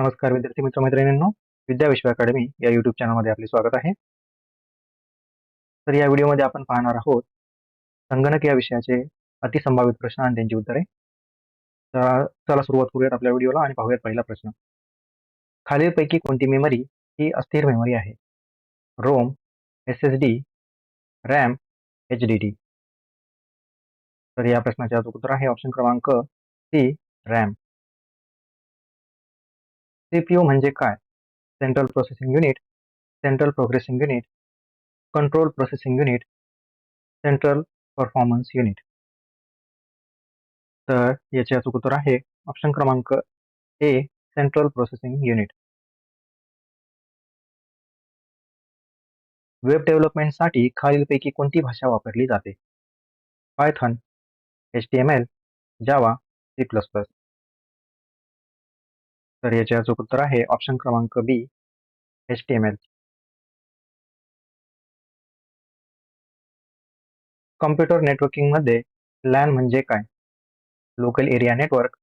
नमस्कार विद्यार्थी मित्र मैत्रिणींनो विद्या विश्व अकॅडमी या युट्यूब चॅनलमध्ये आपले स्वागत आहे. तर या व्हिडिओमध्ये आपण पाहणार आहोत संगणक या विषयाचे अतिसंभावित प्रश्न आणि त्यांची उत्तरे. तर चला सुरुवात करूयात आपल्या व्हिडिओला आणि पाहूयात पहिला प्रश्न. खालीलपैकी कोणती मेमरी ही अस्थिर मेमरी आहे? ROM S S D RAM H D D तर या प्रश्नाचे उत्तर आहे. ऑप्शन क्रमांक सी रॅम सीपीयू म्हणजे काय? Central processing unit central progressing unit control processing unit central performance unit तर याचे अचूक उत्तर आहे ऑप्शन क्रमांक A central processing unit web डेव्हलपमेंटसाठी खालीलपैकी कोणती भाषा वापरली जाते? Python H T M L Java C plus plus तर याचे अचूक उत्तर आहे ऑप्शन क्रमांक B H T M L computer नेटवर्किंगमध्ये LAN म्हणजे काय? Local area network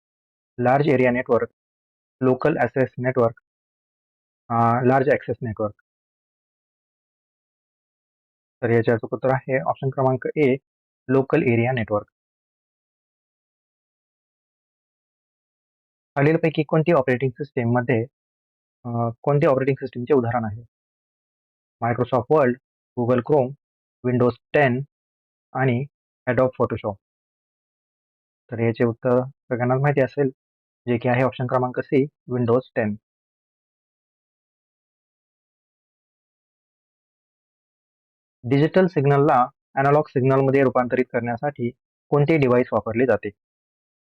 large area network local access network large access network तर याचे अचूक उत्तर आहे ऑप्शन क्रमांक ए लोकल एरिया नेटवर्क खालीलपैकी कोणती ऑपरेटिंग सिस्टीममध्ये कोणती ऑपरेटिंग सिस्टीमचे उदाहरण आहे? Microsoft world Google Chrome Windows ten आणि ॲडॉप फोटोशॉप तर याचे उत्तर सगळ्यांनाच माहिती असेल जे की आहे ऑप्शन क्रमांक सी विंडोज टेन डिजिटल सिग्नलला अॅनालॉग सिग्नलमध्ये रूपांतरित करण्यासाठी कोणते डिव्हाइस वापरले जाते?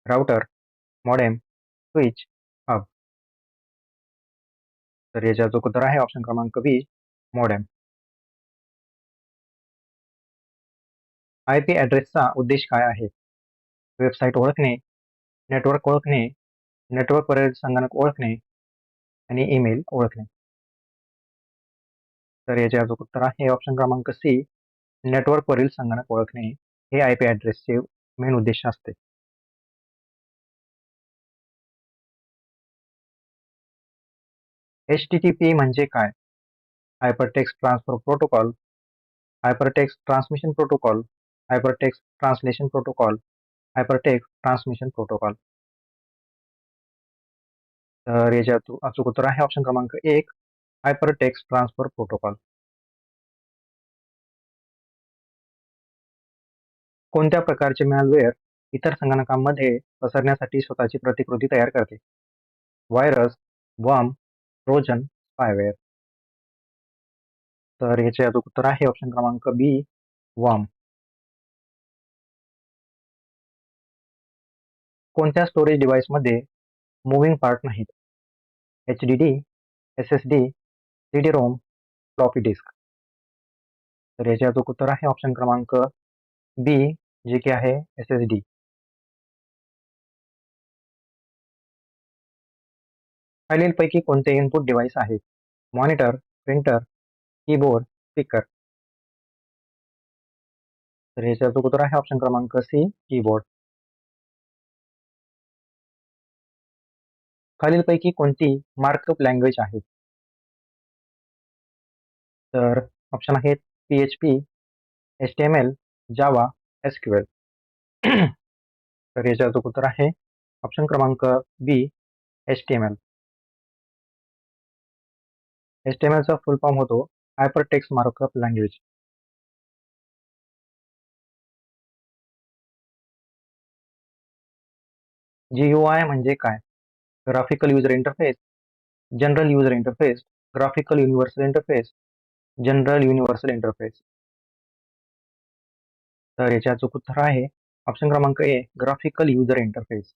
राउटर मॉडेम स्विच हब तर याचा जो उत्तर आहे ऑप्शन क्रमांक बी मॉडेम आय पी ॲड्रेसचा उद्देश काय आहे? वेबसाईट ओळखणे नेटवर्क ओळखणे नेटवर्कवरील संगणक ओळखणे आणि ईमेल ओळखणे. तर याचे अजून उत्तर आहे ऑप्शन क्रमांक सी नेटवर्कवरील संगणक ओळखणे हे आय पी ॲड्रेसचे मेन उद्देश असते. एच टी टी पी म्हणजे काय? Hypertext transfer protocol hypertext transmission protocol hypertext translation protocol hypertext transmission protocol तर याचे अचूक उत्तर आहे ऑप्शन क्रमांक एक हायपरटेक्स्ट ट्रान्सफर प्रोटोकॉल कोणत्या प्रकारचे मॅलवेअर इतर संगणकांमध्ये पसरण्यासाठी स्वतःची प्रतिकृती तयार करते? व्हायरस वम ट्रोजन स्पायवेअर तर याचे अचूक उत्तर आहे. ऑप्शन क्रमांक बी वॉम कोणत्या स्टोरेज डिव्हाइसमध्ये मुव्हिंग पार्ट नाहीत? H D D S S D C D ROM floppy disk तर याचे अचूक उत्तर आहे. ऑप्शन क्रमांक बी जे की आहे एस एस डी खालीलपैकी कोणते इनपुट डिव्हाइस आहे मॉनिटर प्रिंटर कीबोर्ड स्पीकर तर याचे अचूक उत्तर आहे. ऑप्शन क्रमांक सी कीबोर्ड खालीलपैकी कोणती मार्कअप लँग्वेज आहे? तर ऑप्शन आहेत P H P H T M L Java S Q L तर याचे अचूक उत्तर आहे. ऑप्शन क्रमांक B H T M L H T M एलचा full form होतो. Hypertext markup language G U I म्हणजे काय? Graphical user interface general user interface graphical universal interface general universal interface तर याचे अचूक उत्तर आहे. ऑप्शन क्रमांक A graphical user interface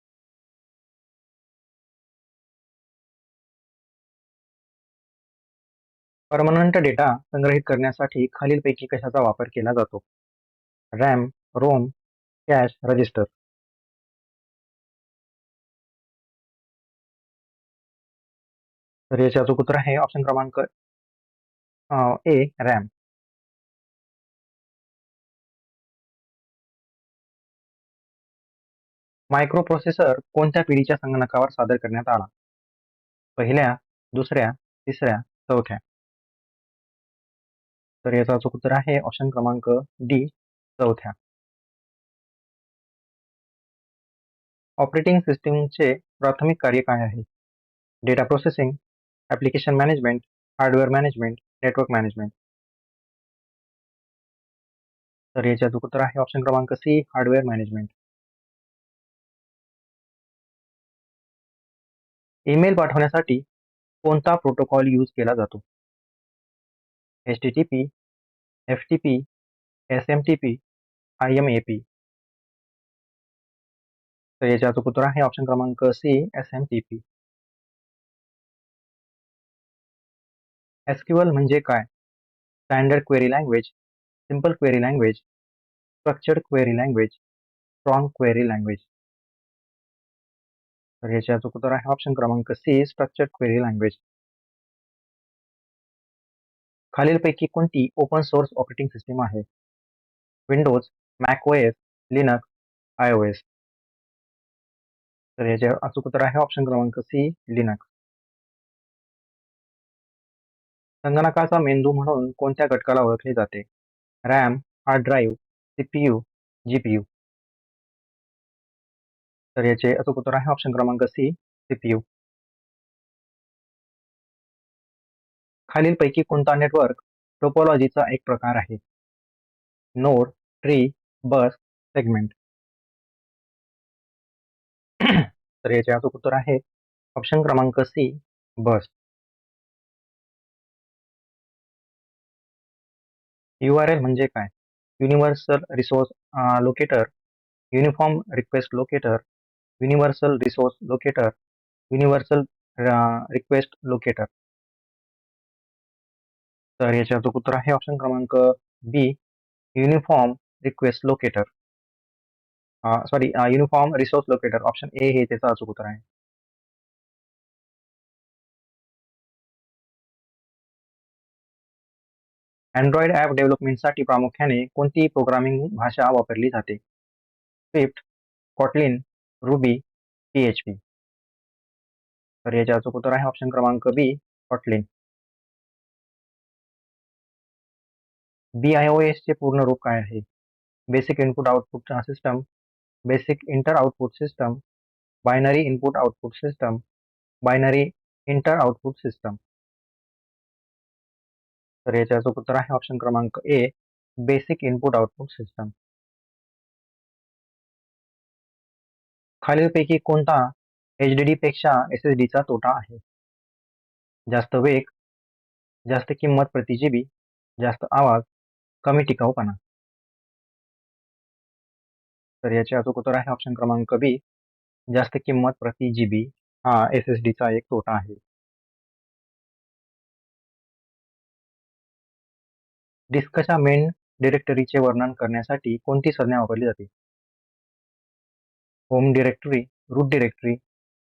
permanent data संग्रहित करण्यासाठी खालीलपैकी कशाचा वापर केला जातो? RAM ROM cache register. तर याचे अचूक उत्तर आहे ऑप्शन क्रमांक ए रॅम. मायक्रोप्रोसेसर कोणत्या पिढीच्या संगणकावर सादर करण्यात आला? पहिल्या दुसऱ्या तिसऱ्या चौथ्या. तर याचा उत्तर आहे ऑप्शन क्रमांक डी चौथ्या. ऑपरेटिंग सिस्टीमचे प्राथमिक कार्य काय आहे? Data processing application management hardware management network management तर याचे अचूक उत्तर आहे ऑप्शन क्रमांक सी हार्डवेअर मॅनेजमेंट ईमेल पाठवण्यासाठी कोणता प्रोटोकॉल यूज़ केला जातो? H T T P F T P S M T P I M A P तर याचे अचूक उत्तर आहे ऑप्शन क्रमांक C S M T P SQL म्हणजे काय? Standard query language simple query language structured query language strong query language तर याचे अचूक उत्तर आहे ऑप्शन क्रमांक सी स्ट्रक्चर्ड क्वेरी लँग्वेज खालीलपैकी कोणती ओपन सोर्स ऑपरेटिंग सिस्टीम आहे? Windows Mac O S Linux I O S तर याचे अचूक उत्तर आहे ऑप्शन क्रमांक सी लिनक्स संगणकाचा मेंदू म्हणून कोणत्या घटकाला ओळखले जाते? RAM hard drive CPU GPU. तर याचे अचूक उत्तर आहे ऑप्शन क्रमांक सी सीपीयू. खालीलपैकी कोणता नेटवर्क टोपोलॉजीचा एक प्रकार आहे? नोड ट्री बस सेगमेंट तर याचे अचूक उत्तर आहे ऑप्शन क्रमांक सी बस यू आर एल म्हणजे काय? Universal resource locator uniform request locator universal resource locator universal request locator तर याच्या उत्तर आहे ऑप्शन क्रमांक B uniform request locator sorry uniform resource locator option A हे त्याचं अचूक उत्तर आहे. अँड्रॉइड ॲप डेव्हलपमेंटसाठी प्रामुख्याने कोणती प्रोग्रामिंग भाषा वापरली जाते? Swift Kotlin Ruby P H P तर याचे अचूक उत्तर आहे ऑप्शन क्रमांक बी कॉटलिन बी आय ओ एसचे पूर्ण रूप काय आहे? Basic input output system basic inter output system binary input output system binary inter output system तर याच्या उत्तर आहे ऑप्शन क्रमांक A basic input output system खालीलपैकी कोणता एच डी पेक्षा एस एस डीचा तोटा आहे? जास्त वेग जास्त किंमत प्रतिजीबी जास्त आवाज कमी टिकाऊपणा तर याचे अचूक उत्तर आहे ऑप्शन क्रमांक बी जास्त किंमत प्रति जी बी हा एस एस डीचा एक तोटा आहे. डिस्कच्या मेन डिरेक्टरीचे वर्णन करण्यासाठी कोणती संज्ञा वापरली जाते? Home directory root directory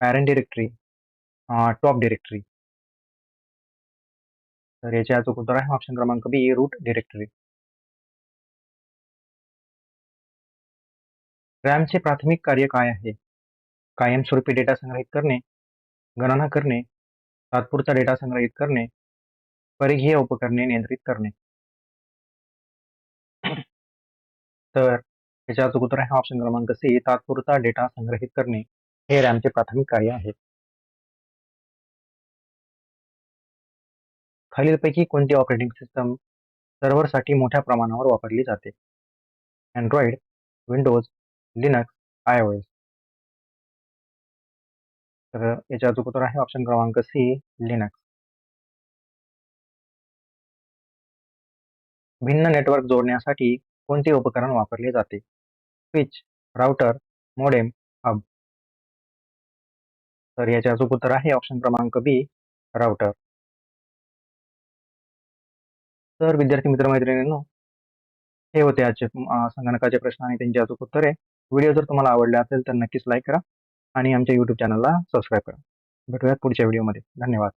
parent directory top directory तर याचे अचूक उत्तर आहे ऑप्शन क्रमांक बी रूट डिरेक्टरी रॅमचे प्राथमिक कार्य काय आहे? कायमस्वरूपी डेटा संग्रहित करणे गणना करणे तात्पुरता डेटा संग्रहित करणे परिघीय उपकरणे नियंत्रित करणे. तर याच्या अचूक आहे ऑप्शन क्रमांक सी तात्पुरता डेटा संग्रहित करणे हे रॅमचे प्राथमिक कार्य आहे. खालीलपैकी कोणती ऑपरेटिंग सिस्टम सर्व्हरसाठी मोठ्या प्रमाणावर वापरली जाते? Android Windows Linux I O S तर याच्या अचूक उत्तर आहे ऑप्शन क्रमांक सी लिनक्स भिन्न नेटवर्क जोडण्यासाठी कोणते उपकरण वापरले जाते? स्विच राउटर मोडेम हब तर याचे अचूक उत्तर आहे ऑप्शन क्रमांक बी राउटर तर विद्यार्थी मित्रमैत्रिणींनो हे होते आजचे संगणकाचे प्रश्न आणि त्यांची अचूक उत्तरे. व्हिडिओ जर तुम्हाला आवडले असेल तर नक्कीच लाईक करा आणि आमच्या यूट्यूब चॅनलला सबस्क्राईब करा. भेटूयात पुढच्या व्हिडिओमध्ये धन्यवाद.